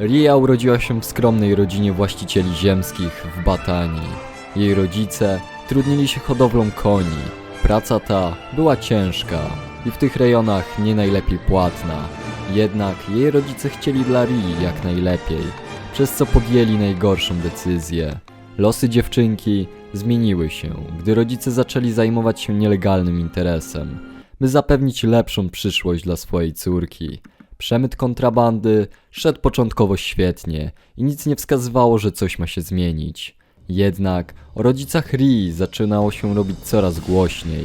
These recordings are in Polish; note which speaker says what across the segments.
Speaker 1: Ria urodziła się w skromnej rodzinie właścicieli ziemskich w Batanii. Jej rodzice trudnili się hodowlą koni. Praca ta była ciężka i w tych rejonach nie najlepiej płatna. Jednak jej rodzice chcieli dla Rii jak najlepiej, przez co podjęli najgorszą decyzję. Losy dziewczynki zmieniły się, gdy rodzice zaczęli zajmować się nielegalnym interesem, by zapewnić lepszą przyszłość dla swojej córki. Przemyt kontrabandy szedł początkowo świetnie i nic nie wskazywało, że coś ma się zmienić. Jednak o rodzicach Rii zaczynało się robić coraz głośniej,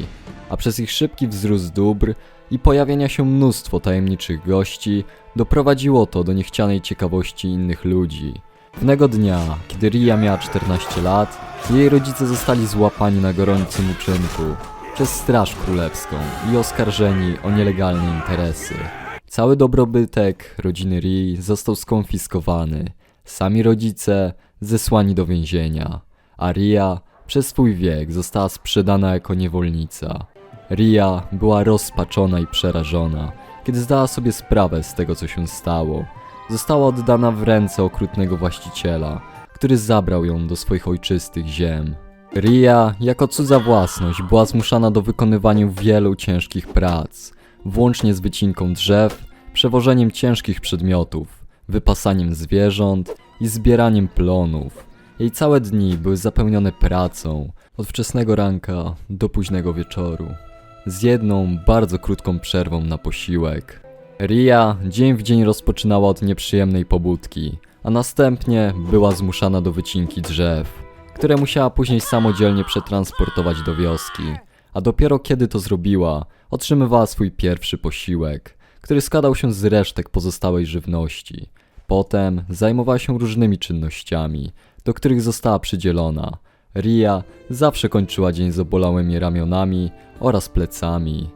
Speaker 1: a przez ich szybki wzrost dóbr i pojawienia się mnóstwo tajemniczych gości doprowadziło to do niechcianej ciekawości innych ludzi. Pewnego dnia, kiedy Ria miała 14 lat, jej rodzice zostali złapani na gorącym uczynku przez Straż Królewską i oskarżeni o nielegalne interesy. Cały dobrobytek rodziny Rii został skonfiskowany. Sami rodzice zesłani do więzienia, a Ria przez swój wiek została sprzedana jako niewolnica. Ria była rozpaczona i przerażona, kiedy zdała sobie sprawę z tego, co się stało. Została oddana w ręce okrutnego właściciela, który zabrał ją do swoich ojczystych ziem. Ria, jako cudza własność, była zmuszana do wykonywania wielu ciężkich prac, włącznie z wycinką drzew, przewożeniem ciężkich przedmiotów, wypasaniem zwierząt i zbieraniem plonów. Jej całe dni były zapełnione pracą, od wczesnego ranka do późnego wieczoru, z jedną bardzo krótką przerwą na posiłek. Ria dzień w dzień rozpoczynała od nieprzyjemnej pobudki, a następnie była zmuszana do wycinki drzew, które musiała później samodzielnie przetransportować do wioski. A dopiero kiedy to zrobiła, otrzymywała swój pierwszy posiłek, który składał się z resztek pozostałej żywności. Potem zajmowała się różnymi czynnościami, do których została przydzielona. Ria zawsze kończyła dzień z obolałymi ramionami oraz plecami.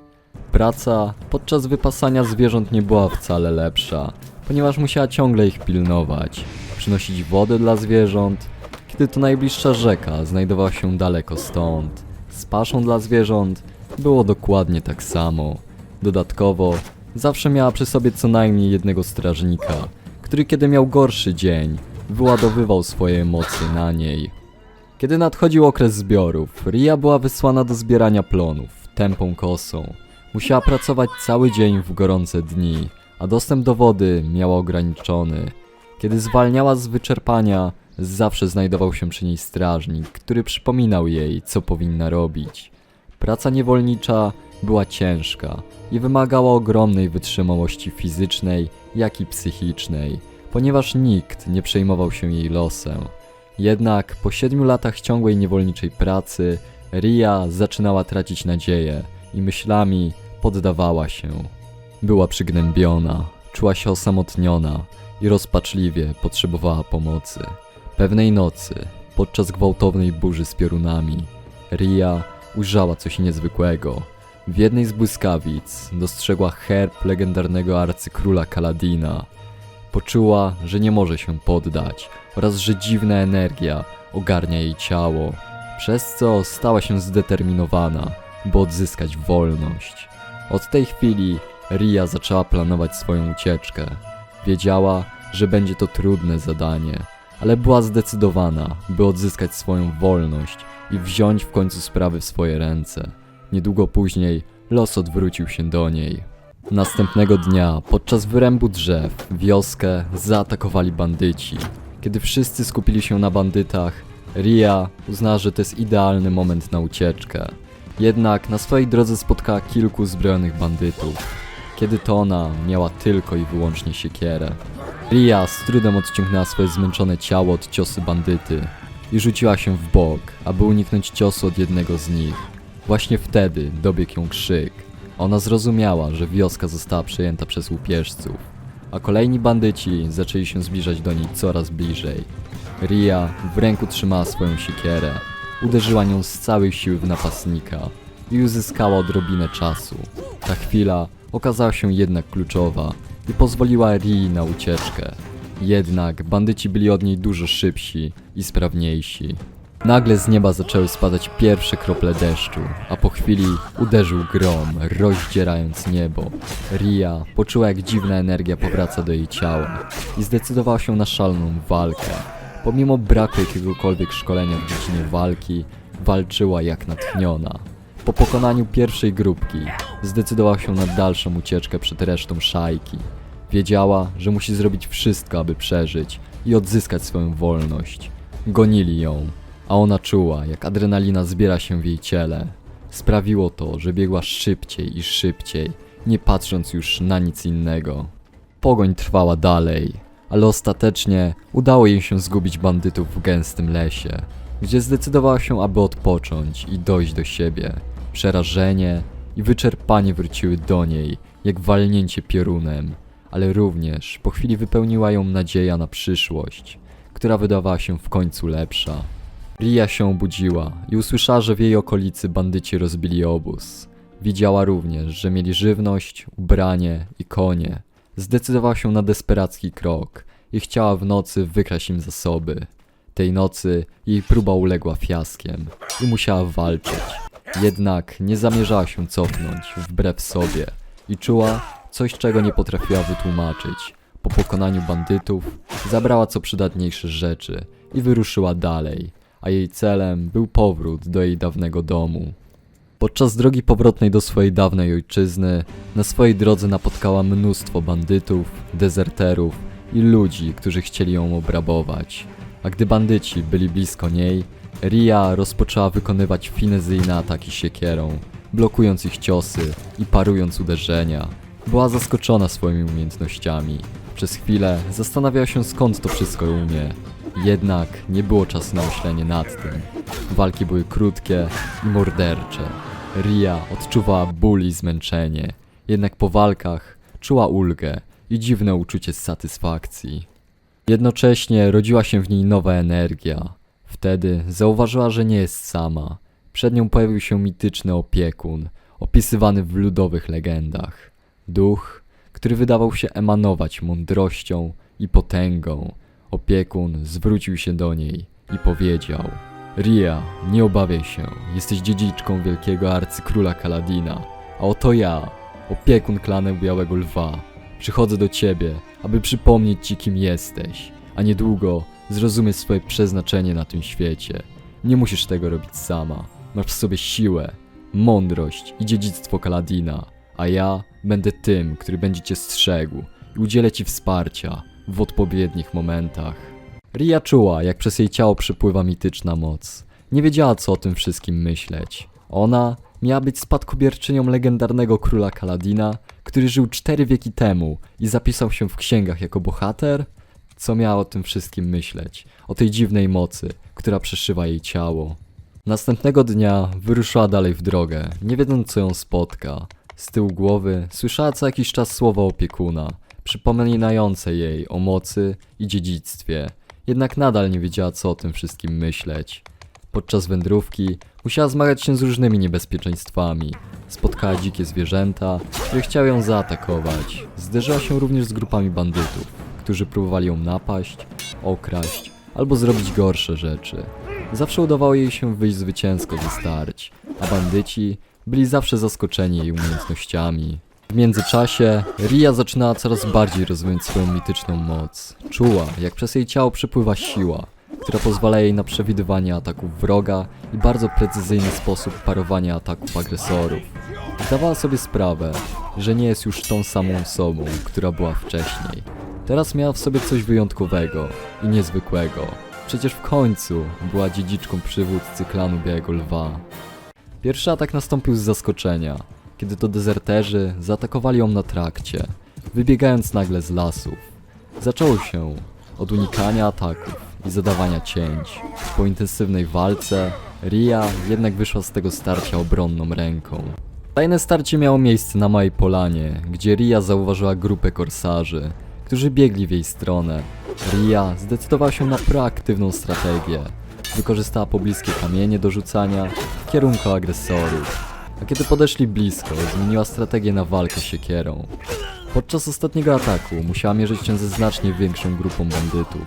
Speaker 1: Praca podczas wypasania zwierząt nie była wcale lepsza, ponieważ musiała ciągle ich pilnować, przynosić wodę dla zwierząt, kiedy to najbliższa rzeka znajdowała się daleko stąd. Z paszą dla zwierząt było dokładnie tak samo. Dodatkowo zawsze miała przy sobie co najmniej jednego strażnika, który kiedy miał gorszy dzień, wyładowywał swoje emocje na niej. Kiedy nadchodził okres zbiorów, Ria była wysłana do zbierania plonów, tępą kosą. Musiała pracować cały dzień w gorące dni, a dostęp do wody miała ograniczony. Kiedy zwalniała z wyczerpania, zawsze znajdował się przy niej strażnik, który przypominał jej, co powinna robić. Praca niewolnicza była ciężka i wymagała ogromnej wytrzymałości fizycznej, jak i psychicznej, ponieważ nikt nie przejmował się jej losem. Jednak po siedmiu latach ciągłej niewolniczej pracy, Ria zaczynała tracić nadzieję i myślami poddawała się. Była przygnębiona, czuła się osamotniona i rozpaczliwie potrzebowała pomocy. Pewnej nocy, podczas gwałtownej burzy z piorunami, Ria ujrzała coś niezwykłego. W jednej z błyskawic dostrzegła herb legendarnego arcykróla Kaladina. Poczuła, że nie może się poddać oraz że dziwna energia ogarnia jej ciało, przez co stała się zdeterminowana, by odzyskać wolność. Od tej chwili Ria zaczęła planować swoją ucieczkę. Wiedziała, że będzie to trudne zadanie, ale była zdecydowana, by odzyskać swoją wolność i wziąć w końcu sprawy w swoje ręce. Niedługo później los odwrócił się do niej. Następnego dnia, podczas wyrębu drzew, wioskę zaatakowali bandyci. Kiedy wszyscy skupili się na bandytach, Ria uznała, że to jest idealny moment na ucieczkę. Jednak na swojej drodze spotkała kilku zbrojonych bandytów. Kiedy to ona miała tylko i wyłącznie siekierę. Ria z trudem odciągnęła swoje zmęczone ciało od ciosu bandyty i rzuciła się w bok, aby uniknąć ciosu od jednego z nich. Właśnie wtedy dobiegł ją krzyk. Ona zrozumiała, że wioska została przejęta przez łupieżców, a kolejni bandyci zaczęli się zbliżać do niej coraz bliżej. Ria w ręku trzymała swoją siekierę, uderzyła nią z całej siły w napastnika i uzyskała odrobinę czasu. Ta chwila okazała się jednak kluczowa i pozwoliła Rii na ucieczkę. Jednak bandyci byli od niej dużo szybsi i sprawniejsi. Nagle z nieba zaczęły spadać pierwsze krople deszczu, a po chwili uderzył grom, rozdzierając niebo. Ria poczuła jak dziwna energia powraca do jej ciała i zdecydowała się na szaloną walkę. Pomimo braku jakiegokolwiek szkolenia w dziedzinie walki, walczyła jak natchniona. Po pokonaniu pierwszej grupki zdecydowała się na dalszą ucieczkę przed resztą szajki. Wiedziała, że musi zrobić wszystko, aby przeżyć i odzyskać swoją wolność. Gonili ją, a ona czuła, jak adrenalina zbiera się w jej ciele. Sprawiło to, że biegła szybciej i szybciej, nie patrząc już na nic innego. Pogoń trwała dalej, ale ostatecznie udało jej się zgubić bandytów w gęstym lesie, gdzie zdecydowała się, aby odpocząć i dojść do siebie. Przerażenie i wyczerpanie wróciły do niej, jak walnięcie piorunem, ale również po chwili wypełniła ją nadzieja na przyszłość, która wydawała się w końcu lepsza. Ria się obudziła i usłyszała, że w jej okolicy bandyci rozbili obóz. Widziała również, że mieli żywność, ubranie i konie. Zdecydowała się na desperacki krok i chciała w nocy wykraść im zasoby. Tej nocy jej próba uległa fiaskiem i musiała walczyć. Jednak nie zamierzała się cofnąć wbrew sobie i czuła coś, czego nie potrafiła wytłumaczyć. Po pokonaniu bandytów zabrała co przydatniejsze rzeczy i wyruszyła dalej, a jej celem był powrót do jej dawnego domu. Podczas drogi powrotnej do swojej dawnej ojczyzny, na swojej drodze napotkała mnóstwo bandytów, dezerterów i ludzi, którzy chcieli ją obrabować. A gdy bandyci byli blisko niej, Ria rozpoczęła wykonywać finezyjne ataki siekierą, blokując ich ciosy i parując uderzenia. Była zaskoczona swoimi umiejętnościami. Przez chwilę zastanawiała się skąd to wszystko umie. Jednak nie było czasu na myślenie nad tym. Walki były krótkie i mordercze. Ria odczuwała ból i zmęczenie, jednak po walkach czuła ulgę i dziwne uczucie satysfakcji. Jednocześnie rodziła się w niej nowa energia. Wtedy zauważyła, że nie jest sama. Przed nią pojawił się mityczny opiekun, opisywany w ludowych legendach. Duch, który wydawał się emanować mądrością i potęgą. Opiekun zwrócił się do niej i powiedział: Ria, nie obawiaj się, jesteś dziedziczką wielkiego arcykróla Kaladina, a oto ja, opiekun klanu Białego Lwa. Przychodzę do ciebie, aby przypomnieć ci, kim jesteś, a niedługo zrozumiesz swoje przeznaczenie na tym świecie. Nie musisz tego robić sama. Masz w sobie siłę, mądrość i dziedzictwo Kaladina, a ja będę tym, który będzie cię strzegł i udzielę ci wsparcia w odpowiednich momentach. Ria czuła, jak przez jej ciało przypływa mityczna moc. Nie wiedziała, co o tym wszystkim myśleć. Ona miała być spadkobierczynią legendarnego króla Kaladina, który żył cztery wieki temu i zapisał się w księgach jako bohater? Co miała o tym wszystkim myśleć? O tej dziwnej mocy, która przeszywa jej ciało. Następnego dnia wyruszyła dalej w drogę, nie wiedząc co ją spotka. Z tyłu głowy słyszała co jakiś czas słowa opiekuna, przypominające jej o mocy i dziedzictwie, jednak nadal nie wiedziała co o tym wszystkim myśleć. Podczas wędrówki musiała zmagać się z różnymi niebezpieczeństwami. Spotkała dzikie zwierzęta, które chciały ją zaatakować. Zderzyła się również z grupami bandytów, którzy próbowali ją napaść, okraść albo zrobić gorsze rzeczy. Zawsze udawało jej się wyjść zwycięsko ze starć, a bandyci byli zawsze zaskoczeni jej umiejętnościami. W międzyczasie Ria zaczynała coraz bardziej rozwijać swoją mityczną moc. Czuła, jak przez jej ciało przepływa siła, która pozwala jej na przewidywanie ataków wroga i bardzo precyzyjny sposób parowania ataków agresorów. Zdawała sobie sprawę, że nie jest już tą samą osobą, która była wcześniej. Teraz miała w sobie coś wyjątkowego i niezwykłego. Przecież w końcu była dziedziczką przywódcy klanu Białego Lwa. Pierwszy atak nastąpił z zaskoczenia, kiedy to dezerterzy zaatakowali ją na trakcie, wybiegając nagle z lasów. Zaczęło się od unikania ataków i zadawania cięć. Po intensywnej walce Ria jednak wyszła z tego starcia obronną ręką. Tajne starcie miało miejsce na małej polanie, gdzie Ria zauważyła grupę korsarzy, którzy biegli w jej stronę. Ria zdecydowała się na proaktywną strategię. Wykorzystała pobliskie kamienie do rzucania w kierunku agresorów. A kiedy podeszli blisko, zmieniła strategię na walkę siekierą. Podczas ostatniego ataku musiała mierzyć się ze znacznie większą grupą bandytów.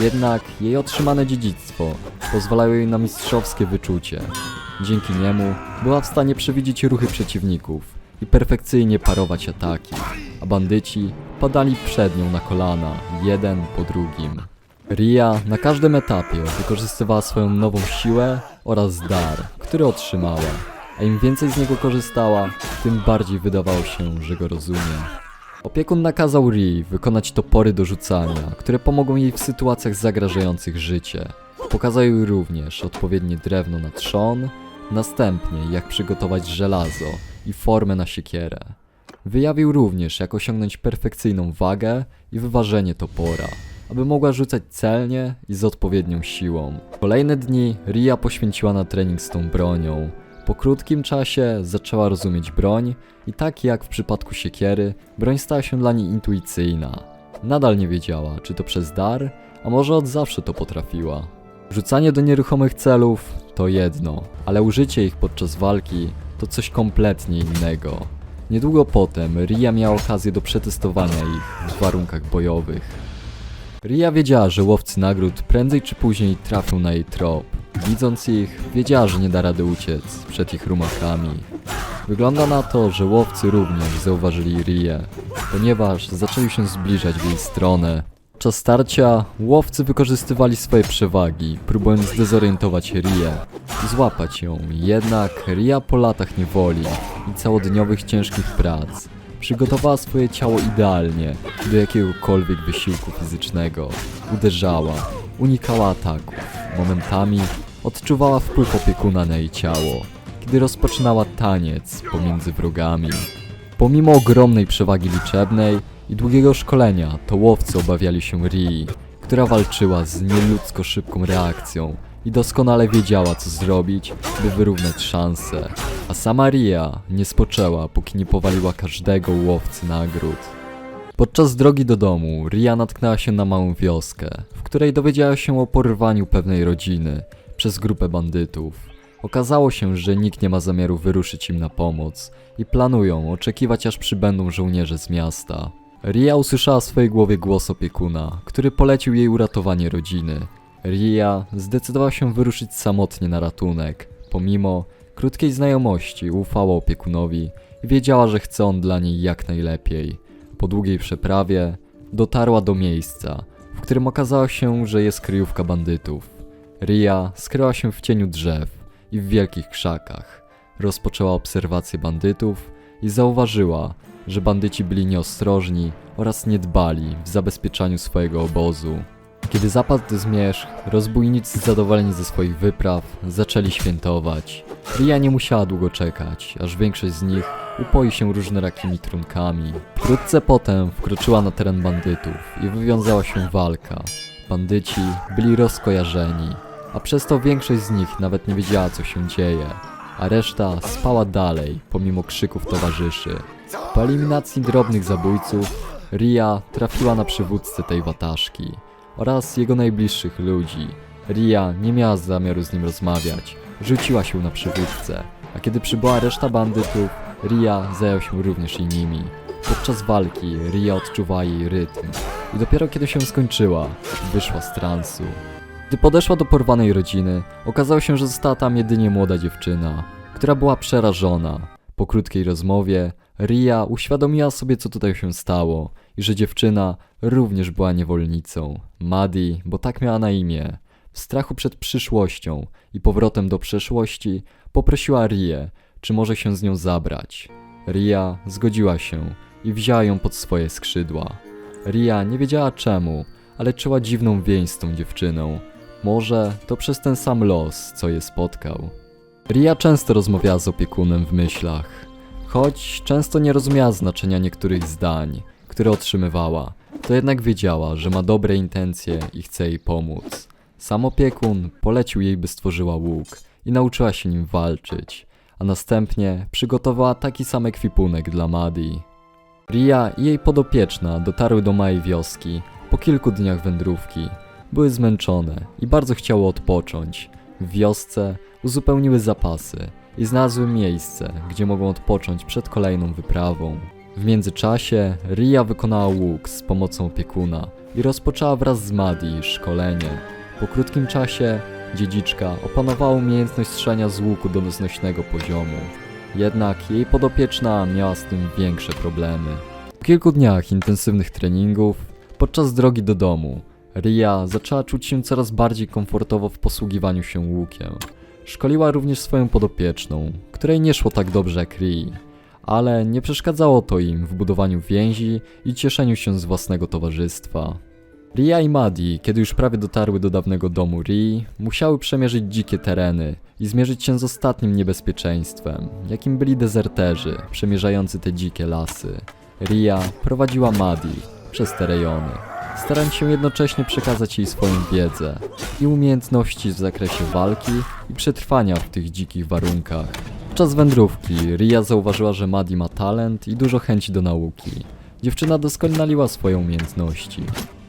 Speaker 1: Jednak jej otrzymane dziedzictwo pozwalało jej na mistrzowskie wyczucie. Dzięki niemu była w stanie przewidzieć ruchy przeciwników i perfekcyjnie parować ataki, a bandyci padali przed nią na kolana, jeden po drugim. Ria na każdym etapie wykorzystywała swoją nową siłę oraz dar, który otrzymała, a im więcej z niego korzystała, tym bardziej wydawało się, że go rozumie. Opiekun nakazał Rii wykonać topory do rzucania, które pomogą jej w sytuacjach zagrażających życie. Pokazał jej również odpowiednie drewno na trzon, następnie jak przygotować żelazo i formę na siekierę. Wyjawił również jak osiągnąć perfekcyjną wagę i wyważenie topora, aby mogła rzucać celnie i z odpowiednią siłą. Kolejne dni Ria poświęciła na trening z tą bronią. Po krótkim czasie zaczęła rozumieć broń i tak jak w przypadku siekiery, broń stała się dla niej intuicyjna. Nadal nie wiedziała, czy to przez dar, a może od zawsze to potrafiła. Rzucanie do nieruchomych celów to jedno, ale użycie ich podczas walki to coś kompletnie innego. Niedługo potem Ria miała okazję do przetestowania ich w warunkach bojowych. Ria wiedziała, że łowcy nagród prędzej czy później trafią na jej trop. Widząc ich, wiedziała, że nie da rady uciec przed ich rumachami. Wygląda na to, że łowcy również zauważyli Rię, ponieważ zaczęli się zbliżać w jej stronę. Podczas starcia łowcy wykorzystywali swoje przewagi, próbując zdezorientować Rię złapać ją. Jednak Ria po latach niewoli i całodniowych ciężkich prac przygotowała swoje ciało idealnie do jakiegokolwiek wysiłku fizycznego. Uderzała, unikała ataków, momentami odczuwała wpływ opiekuna na jej ciało, kiedy rozpoczynała taniec pomiędzy wrogami. Pomimo ogromnej przewagi liczebnej i długiego szkolenia, to łowcy obawiali się Rii, która walczyła z nieludzko szybką reakcją i doskonale wiedziała co zrobić, by wyrównać szanse. A sama Ria nie spoczęła, póki nie powaliła każdego łowcy nagród. Podczas drogi do domu Ria natknęła się na małą wioskę, w której dowiedziała się o porwaniu pewnej rodziny przez grupę bandytów. Okazało się, że nikt nie ma zamiaru wyruszyć im na pomoc i planują oczekiwać aż przybędą żołnierze z miasta. Ria usłyszała w swojej głowie głos opiekuna, który polecił jej uratowanie rodziny. Ria zdecydowała się wyruszyć samotnie na ratunek, pomimo krótkiej znajomości ufała opiekunowi i wiedziała, że chce on dla niej jak najlepiej. Po długiej przeprawie dotarła do miejsca, w którym okazało się, że jest kryjówka bandytów. Ria skryła się w cieniu drzew i w wielkich krzakach. Rozpoczęła obserwację bandytów i zauważyła, że bandyci byli nieostrożni oraz nie dbali w zabezpieczaniu swojego obozu. Kiedy zapadł zmierzch, rozbójnicy zadowoleni ze swoich wypraw zaczęli świętować. Ria nie musiała długo czekać, aż większość z nich upoi się różnorakimi trunkami. Wkrótce potem wkroczyła na teren bandytów i wywiązała się walka. Bandyci byli rozkojarzeni, a przez to większość z nich nawet nie wiedziała co się dzieje, a reszta spała dalej pomimo krzyków towarzyszy. Po eliminacji drobnych zabójców, Ria trafiła na przywódcę tej wataszki oraz jego najbliższych ludzi. Ria nie miała zamiaru z nim rozmawiać, rzuciła się na przywódcę, a kiedy przybyła reszta bandytów, Ria zajął się również i nimi. Podczas walki Ria odczuwała jej rytm i dopiero kiedy się skończyła, wyszła z transu. Gdy podeszła do porwanej rodziny, okazało się, że została tam jedynie młoda dziewczyna, która była przerażona. Po krótkiej rozmowie, Ria uświadomiła sobie, co tutaj się stało i że dziewczyna również była niewolnicą. Maddie, bo tak miała na imię. W strachu przed przyszłością i powrotem do przeszłości, poprosiła Rię, czy może się z nią zabrać. Ria zgodziła się i wzięła ją pod swoje skrzydła. Ria nie wiedziała czemu, ale czuła dziwną więź z tą dziewczyną. Może to przez ten sam los, co je spotkał. Ria często rozmawiała z opiekunem w myślach, choć często nie rozumiała znaczenia niektórych zdań, które otrzymywała, to jednak wiedziała, że ma dobre intencje i chce jej pomóc. Sam opiekun polecił jej, by stworzyła łuk i nauczyła się nim walczyć, a następnie przygotowała taki sam ekwipunek dla Madi. Ria i jej podopieczna dotarły do małej wioski po kilku dniach wędrówki. Były zmęczone i bardzo chciały odpocząć. W wiosce uzupełniły zapasy i znalazły miejsce, gdzie mogą odpocząć przed kolejną wyprawą. W międzyczasie Ria wykonała łuk z pomocą opiekuna i rozpoczęła wraz z Madi szkolenie. Po krótkim czasie dziedziczka opanowała umiejętność strzelania z łuku do znośnego poziomu. Jednak jej podopieczna miała z tym większe problemy. Po kilku dniach intensywnych treningów, podczas drogi do domu, Ria zaczęła czuć się coraz bardziej komfortowo w posługiwaniu się łukiem. Szkoliła również swoją podopieczną, której nie szło tak dobrze jak Rii, ale nie przeszkadzało to im w budowaniu więzi i cieszeniu się z własnego towarzystwa. Ria i Madi, kiedy już prawie dotarły do dawnego domu Rii, musiały przemierzyć dzikie tereny i zmierzyć się z ostatnim niebezpieczeństwem, jakim byli dezerterzy przemierzający te dzikie lasy. Ria prowadziła Madi przez te rejony, starając się jednocześnie przekazać jej swoją wiedzę i umiejętności w zakresie walki i przetrwania w tych dzikich warunkach. Podczas wędrówki Ria zauważyła, że Madi ma talent i dużo chęci do nauki. Dziewczyna doskonaliła swoje umiejętności.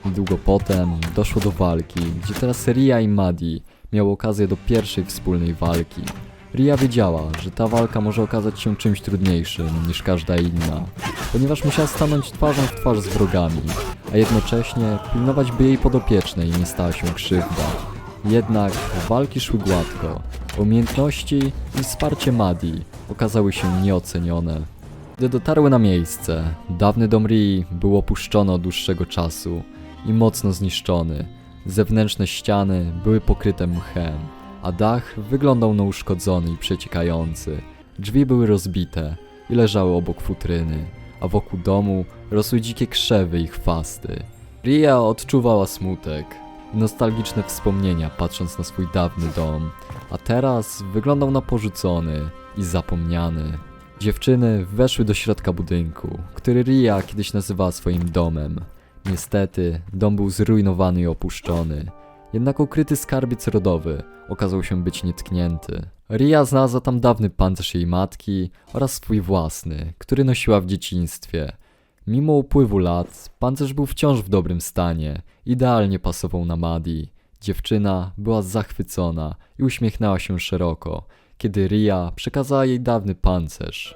Speaker 1: Niedługo potem doszło do walki, gdzie teraz Ria i Madi miały okazję do pierwszej wspólnej walki. Ria wiedziała, że ta walka może okazać się czymś trudniejszym niż każda inna, ponieważ musiała stanąć twarzą w twarz z wrogami, a jednocześnie pilnować by jej podopiecznej nie stała się krzywda. Jednak walki szły gładko, umiejętności i wsparcie Madi okazały się nieocenione. Gdy dotarły na miejsce, dawny dom Rii był opuszczony od dłuższego czasu i mocno zniszczony. Zewnętrzne ściany były pokryte mchem, a dach wyglądał na uszkodzony i przeciekający. Drzwi były rozbite i leżały obok futryny, a wokół domu rosły dzikie krzewy i chwasty. Ria odczuwała smutek i nostalgiczne wspomnienia patrząc na swój dawny dom, a teraz wyglądał na porzucony i zapomniany. Dziewczyny weszły do środka budynku, który Ria kiedyś nazywała swoim domem. Niestety, dom był zrujnowany i opuszczony. Jednak ukryty skarbiec rodowy okazał się być nietknięty. Ria znalazła tam dawny pancerz jej matki oraz swój własny, który nosiła w dzieciństwie. Mimo upływu lat, pancerz był wciąż w dobrym stanie, idealnie pasował na Madi. Dziewczyna była zachwycona i uśmiechnęła się szeroko, kiedy Ria przekazała jej dawny pancerz.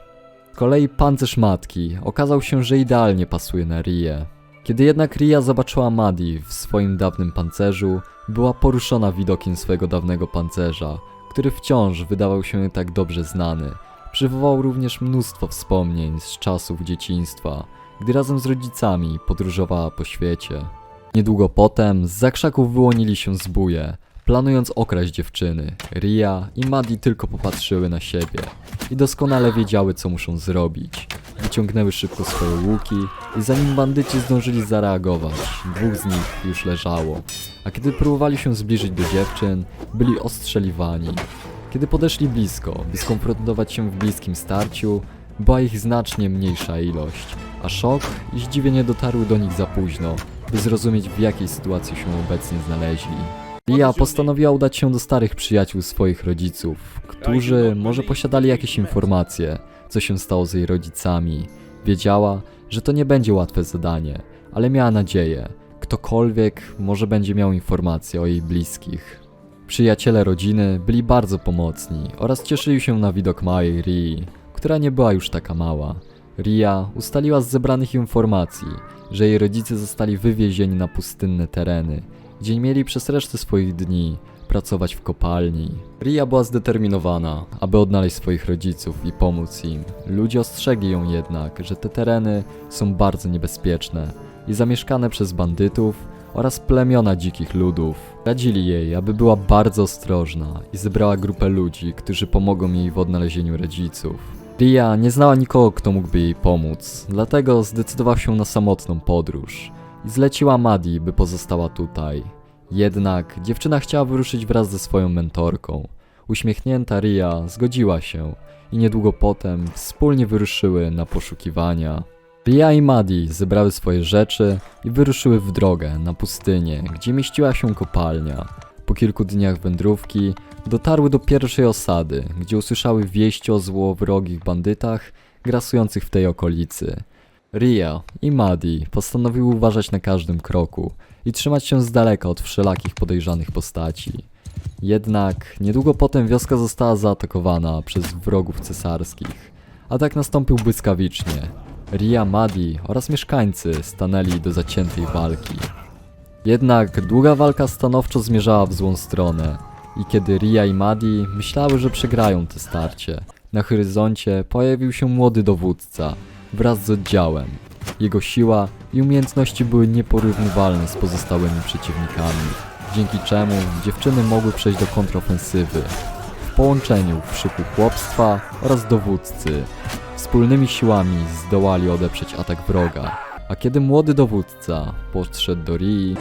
Speaker 1: Z kolei pancerz matki okazał się, że idealnie pasuje na Rię. Kiedy jednak Ria zobaczyła Madi w swoim dawnym pancerzu, była poruszona widokiem swojego dawnego pancerza, który wciąż wydawał się tak dobrze znany. Przywołał również mnóstwo wspomnień z czasów dzieciństwa, gdy razem z rodzicami podróżowała po świecie. Niedługo potem z zakrzaków wyłonili się zbóje, planując okraść dziewczyny. Ria i Madi tylko popatrzyły na siebie i doskonale wiedziały, co muszą zrobić. Wyciągnęły szybko swoje łuki i zanim bandyci zdążyli zareagować, dwóch z nich już leżało. A kiedy próbowali się zbliżyć do dziewczyn, byli ostrzeliwani. Kiedy podeszli blisko, by skonfrontować się w bliskim starciu, była ich znacznie mniejsza ilość, a szok i zdziwienie dotarły do nich za późno, by zrozumieć w jakiej sytuacji się obecnie znaleźli. Lia postanowiła udać się do starych przyjaciół swoich rodziców, którzy może posiadali jakieś informacje, co się stało z jej rodzicami. Wiedziała, że to nie będzie łatwe zadanie, ale miała nadzieję, ktokolwiek może będzie miał informacje o jej bliskich. Przyjaciele rodziny byli bardzo pomocni oraz cieszyli się na widok małej Rii, która nie była już taka mała. Ria ustaliła z zebranych informacji, że jej rodzice zostali wywiezieni na pustynne tereny, gdzie mieli przez resztę swoich dni pracować w kopalni. Ria była zdeterminowana, aby odnaleźć swoich rodziców i pomóc im. Ludzie ostrzegli ją jednak, że te tereny są bardzo niebezpieczne i zamieszkane przez bandytów oraz plemiona dzikich ludów. Radzili jej, aby była bardzo ostrożna i zebrała grupę ludzi, którzy pomogą jej w odnalezieniu rodziców. Ria nie znała nikogo, kto mógłby jej pomóc, dlatego zdecydowała się na samotną podróż i zleciła Madi, by pozostała tutaj. Jednak dziewczyna chciała wyruszyć wraz ze swoją mentorką. Uśmiechnięta Ria zgodziła się i niedługo potem wspólnie wyruszyły na poszukiwania. Ria i Madi zebrały swoje rzeczy i wyruszyły w drogę na pustynię, gdzie mieściła się kopalnia. Po kilku dniach wędrówki dotarły do pierwszej osady, gdzie usłyszały wieści o złowrogich bandytach grasujących w tej okolicy. Ria i Madi postanowiły uważać na każdym kroku i trzymać się z daleka od wszelakich podejrzanych postaci. Jednak niedługo potem wioska została zaatakowana przez wrogów cesarskich. Atak nastąpił błyskawicznie. Ria, Madi oraz mieszkańcy stanęli do zaciętej walki. Jednak długa walka stanowczo zmierzała w złą stronę. I kiedy Ria i Madi myślały, że przegrają te starcie, na horyzoncie pojawił się młody dowódca wraz z oddziałem. Jego siła i umiejętności były nieporównywalne z pozostałymi przeciwnikami, dzięki czemu dziewczyny mogły przejść do kontrofensywy. W połączeniu w szyku chłopstwa oraz dowódcy wspólnymi siłami zdołali odeprzeć atak wroga. A kiedy młody dowódca podszedł do Rii,